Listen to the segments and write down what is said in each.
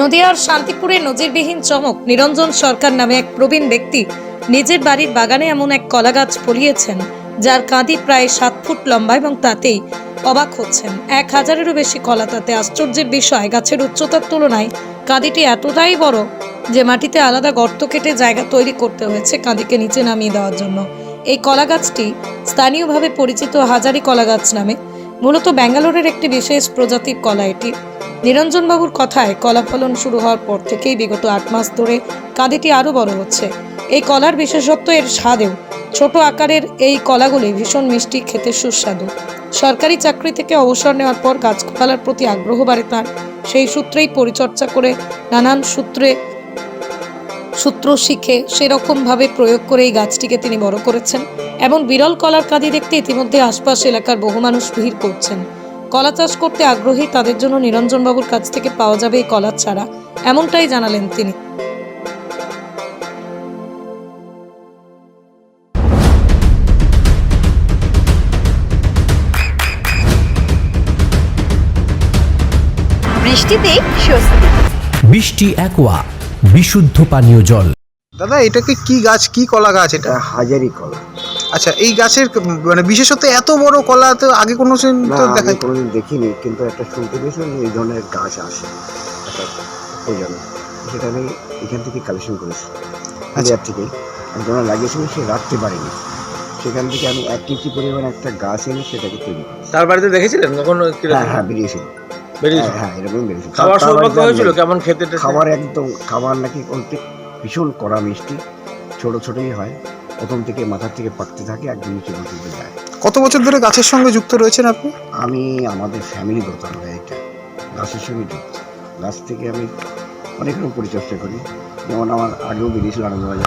নদিয়ার শান্তিপুরে নজিরবিহীন চমক, নিরঞ্জন সরকার নামে এক প্রবীণ ব্যক্তি নিজের বাড়ির বাগানে এমন এক কলা গাছ ফলিয়েছেন, যার কাঁদি প্রায় সাত ফুট লম্বা এবং তাতেই অবাক হচ্ছেন। এক হাজারেরও বেশি কলা তাতে আশ্চর্যের বিষয়। গাছের উচ্চতার তুলনায় কাঁদিটি এতটাই বড় যে মাটিতে আলাদা গর্ত কেটে জায়গা তৈরি করতে হয়েছে কাঁদিকে নিচে নামিয়ে দেওয়ার জন্য। এই কলা গাছটি স্থানীয়ভাবে পরিচিত হাজারি কলা গাছ নামে। মূলত ব্যাঙ্গালোরের একটি বিশেষ প্রজাতির কলা এটি। নিরঞ্জনবাবুর কথায় কলা ফলন শুরু হওয়ার পর থেকেই বিগত আট মাস ধরে কাঁদিটি আরও বড় হচ্ছে। এই কলার বিশেষত্ব এর স্বাদেও ছোট আকারের এই কলাগুলি ভীষণ মিষ্টি, খেতে সুস্বাদু। সরকারি চাকরি থেকে অবসর নেওয়ার পর গাছপালার প্রতি আগ্রহ বাড়ে তার। সেই সূত্রেই পরিচর্যা করে নানান সূত্রে, সূত্র শিখে সেরকমভাবে প্রয়োগ করে এই গাছটিকে তিনি বড় করেছেন এবং বিরল কলার কাঁদি দেখতে ইতিমধ্যে আশপাশ এলাকার বহু মানুষ ভিড় করছেন। কলা চাষ করতে আগ্রহী তাদের জন্য নিরঞ্জনবাবুর কাছ থেকে পাওয়া যাবে এই কলার ছাড়া এমনটাই জানালেন তিনি। বৃষ্টিতে স্বস্তি। বৃষ্টি অ্যাকোয়া বিশুদ্ধ পানীয় জল। দাদা এটাকে কি গাছ কি কলা গাছ? এটা হাজারি কলা। আচ্ছা এই গাছের মানে বিশেষত এত বড় কলা তো আগে কোনো তো দেখা কোনোদিন দেখিনি কিন্তু একটা শুনতে পেয়েছিলাম এই ধরনের গাছ আসে। একটা প্রয়োজনে সেটা আমি এখান থেকে কালেকশন করেছি। হাজার থেকে। একজনে লাগিয়েছিল সে রাখতে পারেনি। সেখান থেকে আমি এক কেজি পরিমাণ একটা গাছ এনে সেটাকে তৈরি তার বাড়িতে দেখেছিলেন কখনো কীরকম? হ্যাঁ হ্যাঁ বেরিয়েছিল। হ্যাঁ হ্যাঁ এরকম খাবার তার- তার সৌভাগ্য হয়েছিল? আমি- কেমন খেতে খাবার একদম খাবার নাকি ভীষণ কড়া মিষ্টি। ছোট ছোটই হয়। প্রথম থেকে মাথার থেকে পাকতে থাকে একদম নিচে পর্যন্ত যায়। কত বছর ধরে গাছের সঙ্গে যুক্ত রয়েছেন আপনি? আমি আমাদের ফ্যামিলিগত আমরা এটা গাছের সঙ্গে যুক্ত। গাছ থেকে আমি অনেক রকম পরিচর্যা করি। যেমন আমার আগেও বেরিয়েছিল আনন্দবাজার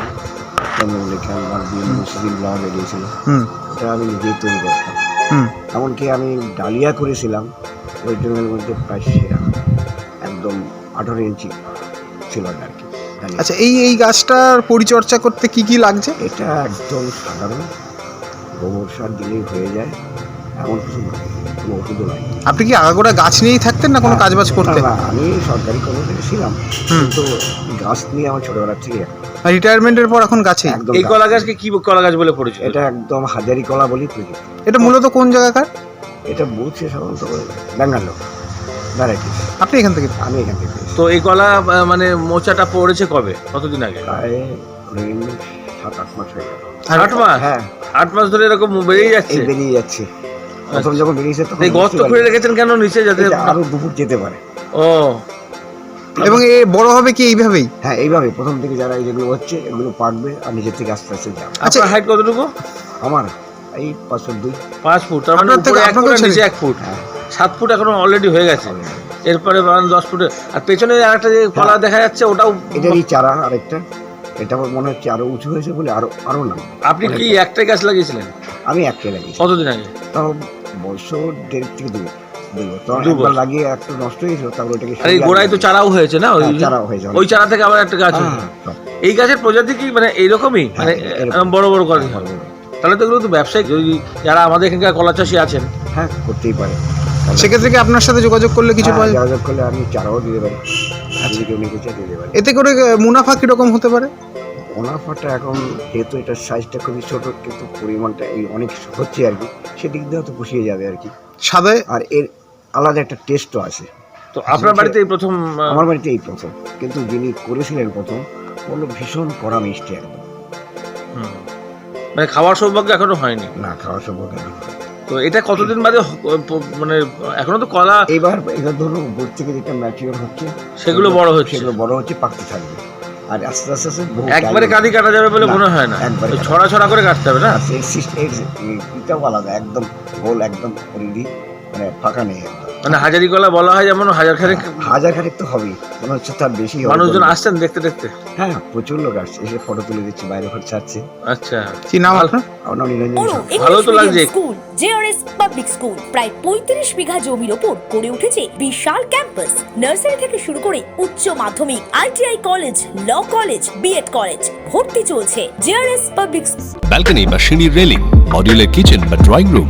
চন্দ্রমল্লিকা আমার বিয়ে মুসলিম ব্লাউজ বেরিয়েছিল। হুম। এটা আমি নিজেই তৈরি করতাম। হুম। এমনকি আমি ডালিয়া করেছিলাম। ওই জন্যের মধ্যে প্রায় সেরা একদম আঠারো ইঞ্চি ছিল আর কি। আচ্ছা এই এই গাছটার পরিচর্যা করতে কি কি লাগছে? এটা একদম সাধারণ গোবর সার দিলেই হয়ে যায় এমন কিছু কোনো ওষুধও লাগে আপনি কি আগাগোড়া গাছ নিয়েই থাকতেন না কোনো কাজবাজ করতেন? না, আমি সরকারি কর্মচারী ছিলাম হুম। কিন্তু গাছ নিয়ে আমার ছোটবেলার থেকে রিটায়ারমেন্টের পর এখন গাছে? একদম এই কলা গাছকে কি কলা গাছ বলে পরিচিত? এটা একদম হাজারি কলা বলি প্রযুক্ত এটা মূলত কোন জায়গাকার? এটা বলছে সাধারণত ব্যাঙ্গালোর ভ্যারাইটি আপনি এখান থেকে? আমি এখান থেকে। পেয়েছি। তো এই কলা আহ, মানে মোচাটা পড়েছে কবে? কতদিন আগে? প্রায় ধরে নিন সাত আট মাস হয়ে গেল। আট মাস? হ্যাঁ। আট মাস ধরে এরকম বেরিয়ে যাচ্ছে? বেরিয়ে যাচ্ছে। প্রথম যখন বেরিয়েছে তখন এই গর্ত বুঝতে খুঁড়ে পারিনি। রেখেছেন কেন নিচে যাতে এটা আরও দুপুর যেতে পারে। ও। এবং এ বড় হবে কি এইভাবেই? হ্যাঁ এইভাবে প্রথম থেকে যারা এই যেগুলো হচ্ছে এগুলো পাকবে আর নিজের থেকে আস্তে আস্তে যাবে। আচ্ছা, আপনার হাইট কতটুকু? আমার এই পাঁচশো দুই। পাঁচ ফুট তার মানে উপরে এক ফুট নিচে এক ফুট। হ্যাঁ। সাত ফুট এখনও অলরেডি হয়ে গেছে। এরপরে মানে দশ ফুটে। আর পেছনে আরেকটা যে কলা দেখা যাচ্ছে ওটাও এটারই চারা আরেকটা। এটা আমার মনে হচ্ছে আরও উঁচু হয়েছে বলে আরও আরও না। আপনি কি একটাই গাছ লাগিয়েছিলেন? আমি একটা লাগিয়েছি। কতদিন আগে? তাও বছর দেড় থেকে দু দুই বছর। দু একবার বছর। লাগিয়ে একটু নষ্ট হয়েছিল তারপর ওটাকে এই গোড়ায় তো চারাও হয়েছে না? ওই হ্যাঁ, চারাও হয়েছে। ওই চারা থেকে আবার একটা গাছ। হ্যাঁ। এই গাছের প্রজাতি কি মানে এইরকমই মানে হ্যাঁ, বড় বড় গাছ হবে তাহলে তো এগুলো তো ব্যবসায়িক ওই যারা আমাদের এখানকার কলা চাষি আছেন। হ্যাঁ করতেই পারে। সেক্ষেত্রে কি আপনার সাথে যোগাযোগ করলে কিছু হ্যাঁ, পাওয়া যাবে? যোগাযোগ করলে আমি চারাও দিতে পারি যদি কেউ নিতে দিতে পারি এতে করে মুনাফা কীরকম হতে পারে? মুনাফাটা এখন যেহেতু এটার সাইজটা খুবই ছোট কিন্তু পরিমাণটা এই অনেক হচ্ছে আর কি সেদিক দিয়ে হয়তো পুষিয়ে যাবে আর কি। সাদায় আর এর আলাদা একটা টেস্টও আছে। তো আপনার বাড়িতে এই প্রথম আমার বাড়িতে এই প্রথম কিন্তু যিনি করেছিলেন প্রথম বলল ভীষণ কড়া মিষ্টি একদম। হুম। মানে খাওয়ার সৌভাগ্য এখনও হয়নি? না খাওয়ার না তো এটা কতদিন বাদে মানে এখনও তো কলা এবার এবার ধরুন উপর থেকে যেটা ম্যাচিওর হচ্ছে সেগুলো বড় হচ্ছে। সেগুলো বড় হচ্ছে পাকতে থাকবে। আর আস্তে আস্তে আস্তে একবারে কাঁদি কাটা যাবে বলে মনে হয় না। একবারে ছড়া ছড়া করে কাটতে হবে না? এটাও আলাদা একদম গোল একদম মানে ফাঁকা নেই। মানে হাজারি কলা বলা হয় যেমন হাজার খানেক হাজার খানেক তো হবেই। মনে হচ্ছে তার বেশি মানুষজন আসছেন দেখতে দেখতে? হ্যাঁ প্রচুর লোক আসছে। এসে ফটো তুলে দিচ্ছে বাইরে ঘর ছাড়ছে। আচ্ছা। কি নাম আপনার? আমার নাম নিরঞ্জন ভালো তো লাগছে। স্কুল জেআরএস পাবলিক স্কুল প্রায় পঁয়ত্রিশ বিঘা জমির ওপর গড়ে উঠেছে বিশাল ক্যাম্পাস নার্সারি থেকে শুরু করে উচ্চ মাধ্যমিক ITI college law college B Ed college ভর্তি চলছে। জেআরএস পাবলিক ব্যালকনি বা সিঁড়ির রেলিং মডিউলার কিচেন বা ড্রয়িং রুম